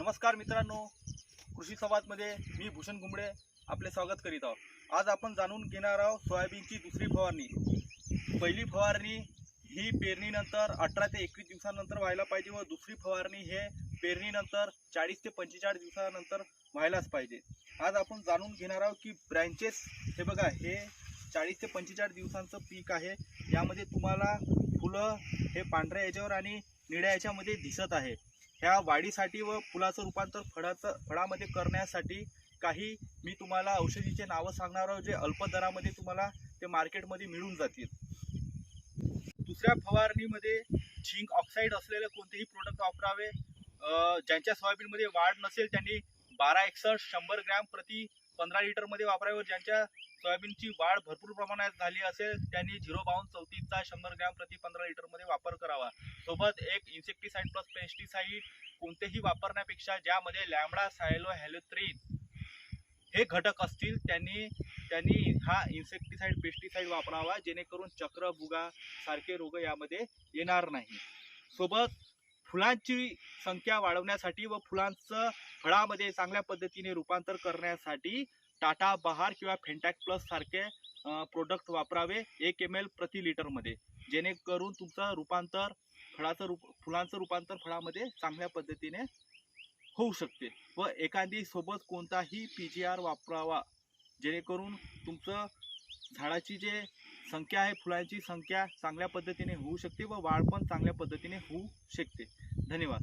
नमस्कार मित्रांनो कृषी संवादमध्ये मी भूषण कुंबळे आपले स्वागत करीत आहोत. आज आपण जाणून घेणार आहोत सोयाबीनची दुसरी फवारणी. पहिली फवारणी ही पेरणीनंतर अठरा ते एकवीस दिवसानंतर व्हायला पाहिजे व दुसरी फवारणी हे पेरणीनंतर चाळीस ते पंचेचाळीस दिवसानंतर व्हायलाच पाहिजे. आज आपण जाणून घेणार आहोत की ब्रँचेस हे बघा हे चाळीस ते पंचेचाळीस दिवसांचं पीक आहे. यामध्ये तुम्हाला फुलं हे पांढऱ्या याच्यावर आणि निळ्या याच्यामध्ये दिसत आहे. ह्या वाढीसाठी व फुलाचं रूपांतर फळाचं फळामध्ये करण्यासाठी काही मी तुम्हाला औषधीचे नावं सांगणार आहोत जे अल्प दरामध्ये तुम्हाला ते मार्केटमध्ये मिळून जातील. दुसऱ्या फवारणीमध्ये झिंक ऑक्साईड असलेले कोणतेही प्रोडक्ट वापरावे. ज्यांच्या सोयाबीनमध्ये वाढ नसेल त्यांनी बारा एकसष्ट शंभर ग्रॅम प्रति पंधरा लिटरमध्ये वापरावे. ज्यांच्या सोयाबीनची वाढ भरपूर प्रमाणात झाली असेल त्यांनी झिरो बावन्न चौतीसचा शंभर ग्रॅम प्रति पंधरा लिटरमध्ये वापर करावा. सोबत एक इन्सेक्टिसाईड प्लस पेस्टिसाईड कोणतेही वापरण्यापेक्षा ज्यामध्ये लॅमडा सायलो हॅलोथ्रीन हे घटक असतील त्यांनी त्यांनी हा इन्सेक्टिसाईड पेस्टिसाईड वापरावा जेणेकरून चक्र बुगा सारखे रोग यामध्ये येणार नाही. सोबत फुलांची संख्या वाढवण्यासाठी व फुलांचं फळामध्ये चांगल्या पद्धतीने रूपांतर करण्यासाठी टाटा बहार किंवा फेंटॅक प्लस सारखे प्रोडक्ट वापरावे एक एम एल प्रति लिटरमध्ये. जेणेकरून तुमचं रूपांतर फळाचं रूप फुलांचं रूपांतर फळामध्ये चांगल्या पद्धतीने होऊ शकते. व एखादी सोबत कोणताही पी जी आर वापरावा जेणेकरून तुमचं झाडाची जे संख्या आहे फुलांची संख्या चांगल्या पद्धतीने होऊ शकते व वाढ पण चांगल्या पद्धतीने होऊ शकते. धन्यवाद.